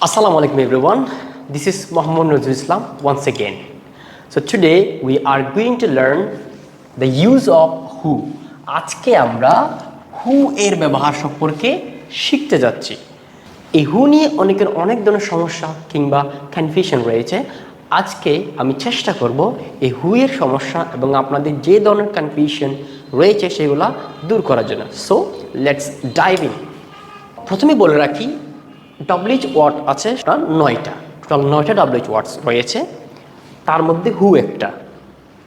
Assalamu alaikum, everyone. This is Muhammad Nazrul Islam once again. So today we are going to learn the use of who. আজকে আমরা হু এর ব্যবহার সম্পর্কে শিখতে যাচ্ছি এই হু নিয়ে অনেকের অনেক ধরনের সমস্যা কিংবা কনফিউশন রয়েছে আজকে আমি চেষ্টা করব এই এর সমস্যা এবং আপনাদের যে ধরনের কনফিউশন রয়েছে সেগুলা দূর করার জন্য সো লেটস ডাইভ প্রথমে বলে রাখি ডব্লিউচ ওয়ার্ড আছে, সেটা নয়টা। টোটাল নয়টা ডব্লিউচ ওয়ার্ডস রয়েছে। তার মধ্যে হু একটা।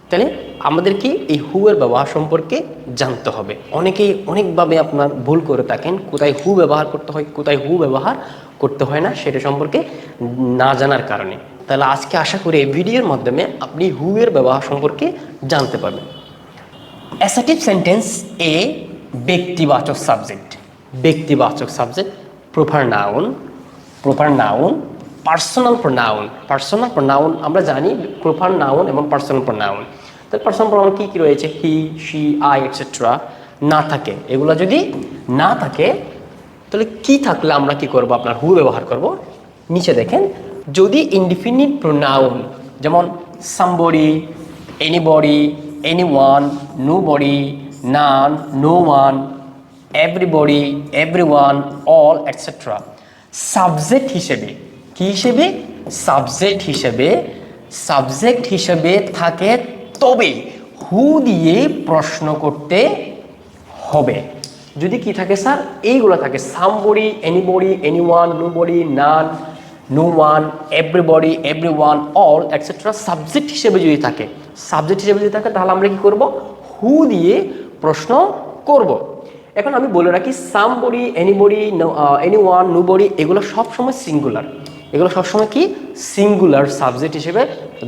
তাহলে আমাদেরকে এই হু এর ব্যবহার সম্পর্কে জানতে হবে। অনেকেই অনেকভাবে আপনার ভুল করে থাকেন, কোথায় হু ব্যবহার করতে হয়, কোথায় হু ব্যবহার করতে হয় না, সেটা সম্পর্কে না জানার কারণে। তাহলে আজকে আশা করি এই ভিডিওর মাধ্যমে আপনি হু এর ব্যবহার সম্পর্কে জানতে পারবেন। অ্যাসাটিভ সেন্টেন্স এ ব্যক্তিবাচক subject ব্যক্তিবাচক subject proper noun proper noun personal pronoun personal pronoun আমরা জানি প্রপার নাউন এবং পার্সোনাল প্রোনাউন তো পার্সোনাল প্রোনাউন কী কী রয়েছে? হি শি আই এটসেট্রা না থাকে। এগুলো যদি না থাকে, তাহলে কি থাকলে আমরা কি করব? আপনার হু ব্যবহার করব। নিচে দেখেন, যদি ইনডিফিনিট প্রোনাউন যেমন somebody anybody nobody none no one everybody everyone all etcetera subject হিসেবে, কি হিসেবে? সাবজেক্ট হিসেবে সাবজেক্ট হিসেবে থাকে তবে হু দিয়ে প্রশ্ন করতে হবে। যদি কি থাকে স্যার? এইগুলো থাকে। Somebody anybody anyone nobody none no one everybody everyone all etcetera subject হিসেবে যদি থাকে। সাবজেক্ট হিসেবে যদি থাকে, তাহলে আমরা কি করব? হু দিয়ে প্রশ্ন করব। এখন আমি বলে রাখি somebody anybody anyone nobody এগুলো সবসময় সিঙ্গুলার এগুলো সবসময় কি? সিঙ্গুলার সাবজেক্ট হিসেবে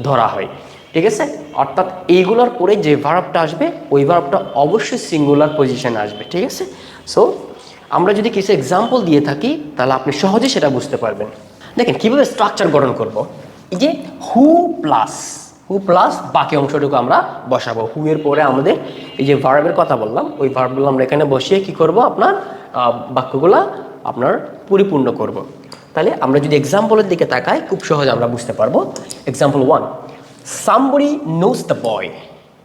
ধরা হয়। ঠিক আছে? অর্থাৎ এইগুলোর পরে যে ভার্বটা আসবে, ওই ভার্বটা অবশ্যই সিঙ্গুলার পজিশনে আসবে। ঠিক আছে? সো আমরা যদি কিছু এক্সাম্পল দিয়ে থাকি, তাহলে আপনি সহজে সেটা বুঝতে পারবেন। দেখেন, কীভাবে স্ট্রাকচার গঠন করব? এই যে হু প্লাস হু প্লাস বাকি অংশটুকু আমরা বসাবো। হু এর পরে আমাদের এই যে ভার্বের কথা বললাম, ওই ভার্বগুলো আমরা এখানে বসিয়ে কি করব? আপনার বাক্যগুলা আপনার পরিপূর্ণ করব। তাহলে আমরা যদি এক্সাম্পলের দিকে তাকাই, খুব সহজে আমরা বুঝতে পারব। Example one somebody knows the boy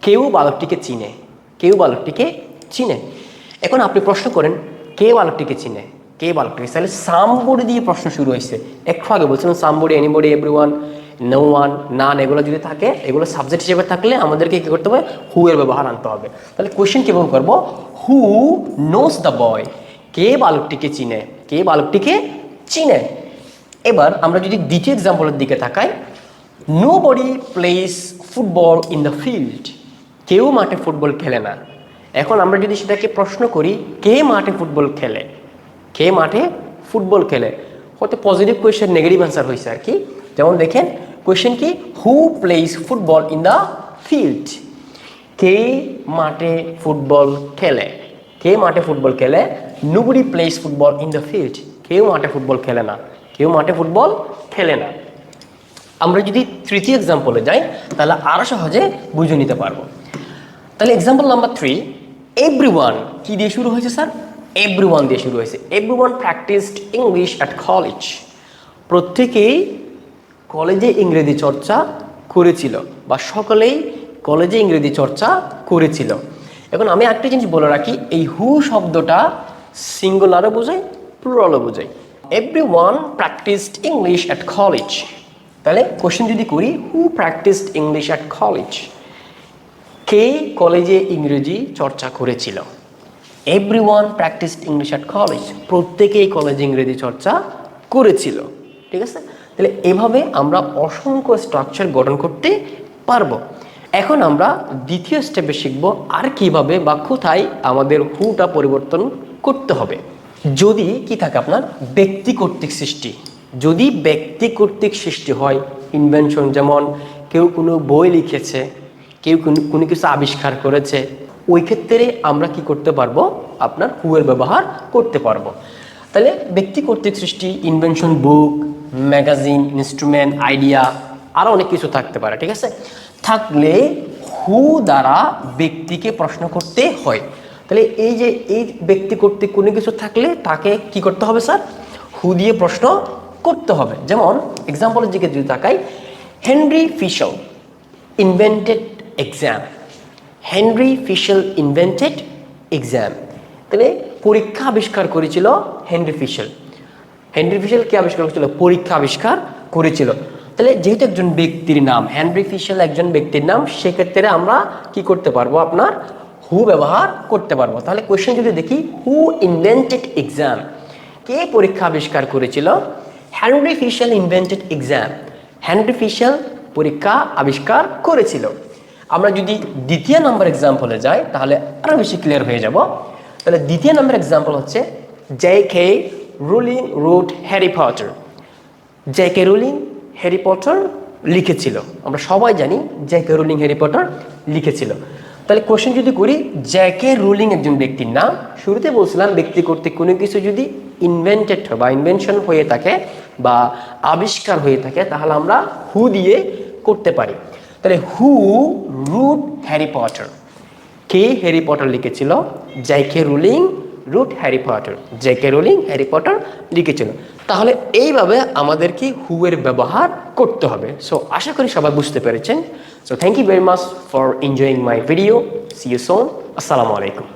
কেউ বালকটিকে চিনে। কেউ বালকটিকে চিনে। এখন আপনি প্রশ্ন করেন, কে বালকটিকে চিনে? কে বালকটিকে তাহলে সামবডি দিয়ে প্রশ্ন শুরু হয়েছে। একটু আগে বলছিলাম somebody anybody everyone no one none এগুলো যদি থাকে, এগুলো সাবজেক্ট হিসেবে থাকলে আমাদেরকে কী করতে হবে? হু এর ব্যবহার আনতে হবে। তাহলে কোয়েশ্চেন কীভাবে করব? হু নোজ দ্য বয় কে বালকটিকে চিনে? কে বালকটিকে চিনে? এবার আমরা যদি দ্বিতীয় এক্সাম্পলের দিকে তাকাই nobody plays football in the field কেউ মাঠে ফুটবল খেলে না। এখন আমরা যদি সেটাকে প্রশ্ন করি, কে মাঠে ফুটবল খেলে? কে মাঠে ফুটবল খেলে? হয়তো পজিটিভ কোয়েশ্চেন নেগেটিভ অ্যান্সার হয়েছে আর কি? যেমন দেখেন কোয়েশ্চেন কি? Who plays football in the field কে মাঠে ফুটবল খেলে? কে মাঠে ফুটবল খেলে? Nobody plays football in the field কেউ মাঠে ফুটবল খেলে না। কেউ মাঠে ফুটবল খেলে না। আমরা যদি তৃতীয় এক্সাম্পলে যাই, তাহলে আরও সহজে বুঝে নিতে পারব। তাহলে example number three everyone কী দিয়ে শুরু হয়েছে স্যার এভরি ওয়ান দিয়ে শুরু হয়েছে। Everyone practised English at college প্রত্যেকেই কলেজে ইংরেজি চর্চা করেছিল বা সকলেই কলেজে ইংরেজি চর্চা করেছিল। এখন আমি একটা জিনিস বলে রাখি, এই হু শব্দটা সিঙ্গুলারও বোঝায় প্লুরালও বোঝায়। Everyone practised English at college তাহলে কোশ্চেন যদি করি who practised English at college কে কলেজে ইংরেজি চর্চা করেছিল? Everyone practised English at college প্রত্যেকেই কলেজে ইংরেজি চর্চা করেছিল। ঠিক আছে? তাহলে এভাবে আমরা অসংখ্য স্ট্রাকচার গঠন করতে পারব। এখন আমরা দ্বিতীয় স্টেপে শিখব আর কীভাবে বা কোথায় আমাদের হুটা পরিবর্তন করতে হবে। যদি কি থাকে আপনার? ব্যক্তি কর্তৃক সৃষ্টি। যদি ব্যক্তি কর্তৃক সৃষ্টি হয় ইনভেনশন যেমন, কেউ কোনো বই লিখেছে, কেউ কোনো কোনো কিছু আবিষ্কার করেছে ওই ক্ষেত্রে আমরা কি করতে পারব? আপনার হুয়ের ব্যবহার করতে পারব। তাহলে ব্যক্তি কর্তৃক সৃষ্টি invention book magazine instrument idea আরও অনেক কিছু থাকতে পারে, ঠিক আছে? থাকলে হু দ্বারা ব্যক্তিকে প্রশ্ন করতে হয়। তাহলে এই যে এই ব্যক্তি কর্তৃক কোনো কিছু থাকলে তাকে কি করতে হবে, স্যার? হু দিয়ে প্রশ্ন করতে হবে। যেমন এক্সাম্পলের দিকে যদি তাকাই Henry Fischel invented exam Henry Fischel invented exam তাহলে পরীক্ষা আবিষ্কার করেছিল হেনরি ফিশল হেনরি ফিশল কি আবিষ্কার করেছিল? পরীক্ষা আবিষ্কার করেছিল। তাহলে যেহেতু একজন ব্যক্তির নাম হেনরি ফিশল একজন ব্যক্তির নাম, সেক্ষেত্রে আমরা কি করতে পারব? আপনার হু ব্যবহার করতে পারব। তাহলে কোয়েশ্চেন যদি দেখি হু ইনভেন্টেড এক্সাম কে পরীক্ষা আবিষ্কার করেছিল? Henry Fischel invented exam Henry Fischel পরীক্ষা আবিষ্কার করেছিল। আমরা যদি দ্বিতীয় নম্বর এক্সাম্পলে যাই, তাহলে আরও বেশি ক্লিয়ার হয়ে যাব। তাহলে দ্বিতীয় নম্বর এক্সাম্পল হচ্ছে J K Rowling wrote Harry Potter J K Rowling Harry Potter লিখেছিল। আমরা সবাই জানি J K Rowling Harry Potter লিখেছিল। তাহলে কোশ্চেন যদি করি জে কে রুলিং একজন ব্যক্তির নাম, শুরুতে বলছিলাম ব্যক্তি কর্তৃক কোনো কিছু যদি ইনভেন্টেড হয় বা ইনভেনশন হয়ে থাকে বা আবিষ্কার হয়ে থাকে, তাহলে আমরা হু দিয়ে করতে পারি। তাহলে হু রুট হ্যারি পটার কে হ্যারি পটার লিখেছিল? J K Rowling wrote Harry Potter J K Rowling Harry Potter লিখেছিল। তাহলে এইভাবে আমাদেরকে হু এর ব্যবহার করতে হবে। সো আশা করি সবাই বুঝতে পেরেছেন। So thank you very much for enjoying my video see you soon আসসালামু আলাইকুম।